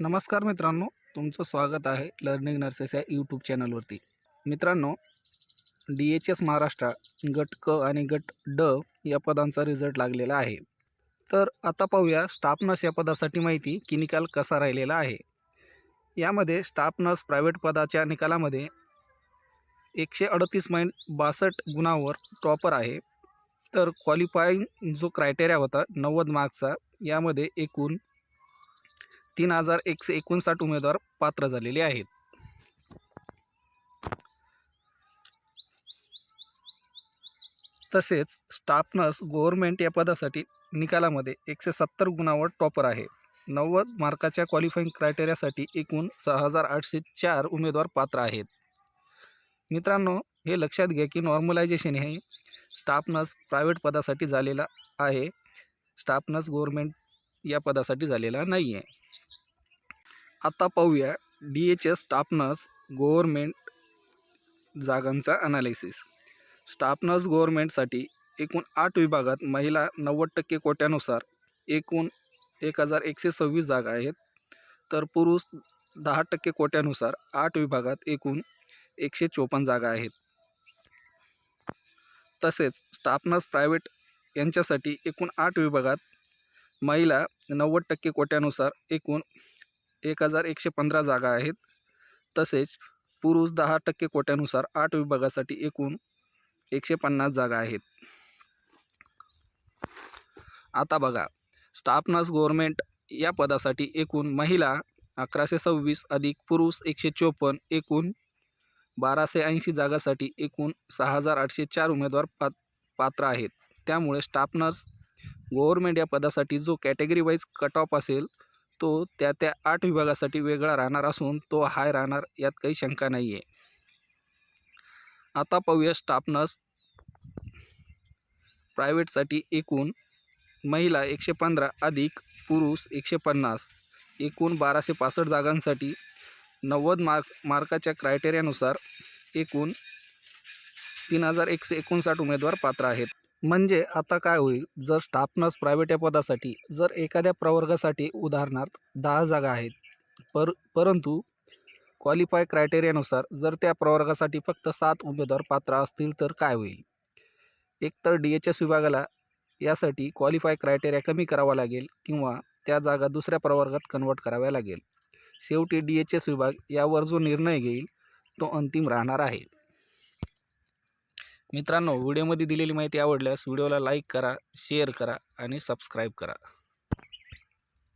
नमस्कार मित्रांनो तुमचं स्वागत आहे लर्निंग नर्सेस या यूट्यूब चॅनलवरती. मित्रांनो डी एच एस महाराष्ट्र गट क आणि गट ड या पदांचा रिझल्ट लागलेला आहे. तर आता पाहूया स्टाफ नर्स या पदासाठी माहिती की निकाल कसा राहिलेला आहे. यामध्ये स्टाफ नर्स प्रायव्हेट पदाच्या निकालामध्ये एकशे अडतीस पॉईंट बासष्ट गुणावर टॉपर आहे. तर क्वालिफाईंग जो क्रायटेरिया होता नव्वद मार्क्सचा यामध्ये एकूण तीन हजार एकशे एकोणसाठ उमेदवार पात्र झालेले आहेत. तसेच स्टाफ नर्स गव्हर्नमेंट या पदासाठी निकालामध्ये एकशे सत्तर गुणावर टॉपर आहे. नव्वद मार्काच्या क्वालिफाईंग क्रायटेरियासाठी एकूण सहा हजार आठशे चार उमेदवार पात्र आहेत. मित्रांनो हे लक्षात घ्या की नॉर्मलायझेशन हे स्टाफ नर्स प्रायव्हेट पदासाठी झालेला आहे. स्टाफ नर्स गव्हर्नमेंट या पदासाठी झालेला नाही आहे आता पाहूया D H S staff nurses government जागांचा अनालिसिस स्टाफनर्स गव्हर्मेंटसाठी एकूण आठ विभागात महिला नव्वद टक्के कोट्यानुसार एकूण एक हजार एकशे सव्वीस जागा आहेत. तर पुरुष दहा टक्के कोट्यानुसार आठ विभागात एकूण एकशे चोपन्न जागा आहेत. तसेच स्टाफनर्स प्रायव्हेट यांच्यासाठी एकूण आठ विभागात महिला नव्वद टक्के कोट्यानुसार एकूण एक हजार एकशे पंधरा जागा आहेत. तसेच पुरुष दहा टक्के कोट्यानुसार आठ विभागासाठी एकूण एकशे पन्नास जागा आहेत. आता बघा स्टाफ नर्स गव्हर्मेंट या पदासाठी एकूण महिला अकराशे सव्वीस अधिक पुरुष एकशे चोपन्न एकूण बाराशे ऐंशी जागासाठी एकूण सहा हजार आठशे चार उमेदवार पा पात्र आहेत. त्यामुळे स्टाफ नर्स गव्हर्मेंट या पदासाठी जो कॅटेगरी वाईज कट ऑफ असेल तो त्या त्या आठ विभागासाठी वेगळा राहणार असून तो हाय राहणार यात काही शंका नाही आहे आता पाहूया स्टाफनस प्रायव्हेटसाठी एकूण महिला एकशे पंधरा अधिक पुरुष एकशे पन्नास. एकूण बाराशे पासष्ट जागांसाठी नव्वद मार्क मार्काच्या क्रायटेरियानुसार एकूण तीन हजार एकशे एकोणसाठ उमेदवार पात्र आहेत. म्हणजे आता काय होईल? जर स्टाफ नर्स प्रायव्हेट या पदासाठी जर एखाद्या प्रवर्गासाठी उदाहरणार्थ दहा जागा आहेत पर परंतु क्वालिफाय क्रायटेरियानुसार जर त्या प्रवर्गासाठी फक्त सात उमेदवार पात्र असतील तर काय होईल? एकतर डी एच एस विभागाला यासाठी क्वालिफाय क्रायटेरिया कमी करावा लागेल किंवा त्या जागा दुसऱ्या प्रवर्गात कन्वर्ट कराव्या लागेल. शेवटी डी एच एस विभाग यावर जो निर्णय घेईल तो अंतिम राहणार आहे. मित्रांनो व्हिडिओमध्ये दिलेली माहिती आवडल्यास व्हिडिओला लाईक करा शेअर करा आणि सबस्क्राईब करा.